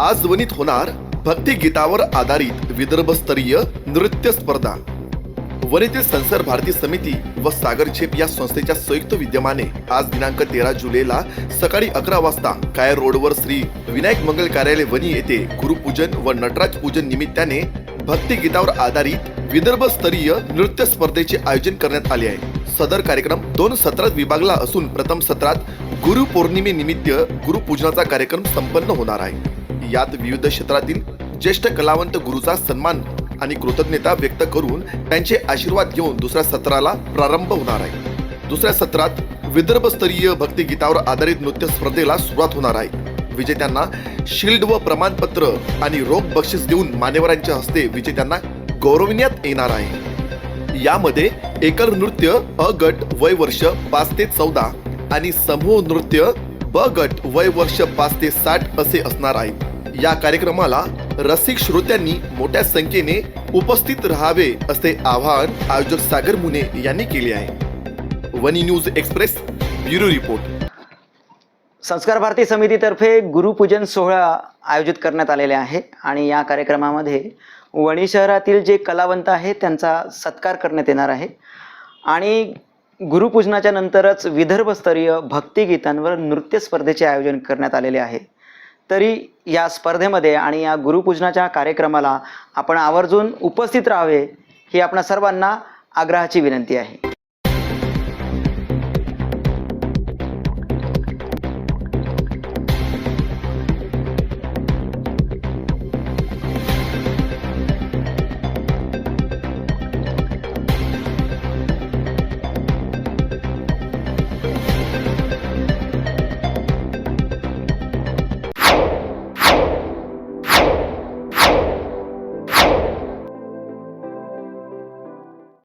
आज ध्वनीत होणार भक्तिगीतावर आधारित विदर्भस्तरीय नृत्य स्पर्धा. वनिते संसार भारती समिती व सागर छेप या संस्थेच्या संयुक्त विद्यमाने आज दिनांक तेरा जुलैला सकाळी अकरा वाजता काय रोडवर श्री विनायक मंगल कार्यालय वनी येथे गुरुपूजन व नटराज पूजन निमित्ताने भक्तिगीतावर आधारित विदर्भस्तरीय नृत्य स्पर्धेचे आयोजन करण्यात आले आहे. सदर कार्यक्रम दोन सत्रात विभागला असून प्रथम सत्रात गुरुपौर्णिमेनिमित्त गुरुपूजनाचा कार्यक्रम संपन्न होणार आहे. यात विविध क्षेत्रातील ज्येष्ठ कलावंत गुरुचा सन्मान आणि कृतज्ञता व्यक्त करून त्यांचे आशीर्वाद घेऊन दुसऱ्या सत्राला प्रारंभ होणार आहे. दुसऱ्या सत्रात विदर्भस्तरीय भक्तिगीतावर आधारित नृत्य स्पर्धेला सुरुवात होणार आहे. विजेत्यांना शिल्ड व प्रमाणपत्र आणि रोख बक्षीस देऊन मान्यवरांच्या हस्ते विजेत्यांना गौरविण्यात येणार आहे. यामध्ये एकल नृत्य अ गट वय वर्ष पाच ते चौदा आणि समूह नृत्य ब गट वय वर्ष पाच ते साठ असे असणार आहे. या कार्यक्रमाला रसिक श्रोत्यांनी मोठ्या संख्येने उपस्थित राहावे असे आवाहन आयोजक सागर मुने यांनी केले आहे. Wani news express bureau report. Sanskar Bharati समितीतर्फे गुरुपूजन सोहळा आयोजित करण्यात आलेले आहे आणि या कार्यक्रमामध्ये वणी शहरातील जे कलावंत आहेत त्यांचा सत्कार करण्यात येणार आहे. आणि गुरुपूजनाच्या नंतरच विदर्भस्तरीय भक्तिगीतांवर नृत्य स्पर्धेचे आयोजन करण्यात आलेले आहे. तरी या स्पर्धेमध्ये आणि या गुरुपूजनाच्या कार्यक्रमाला आपण आवर्जून उपस्थित राहावे ही आपणा सर्वांना आग्रहाची विनंती आहे.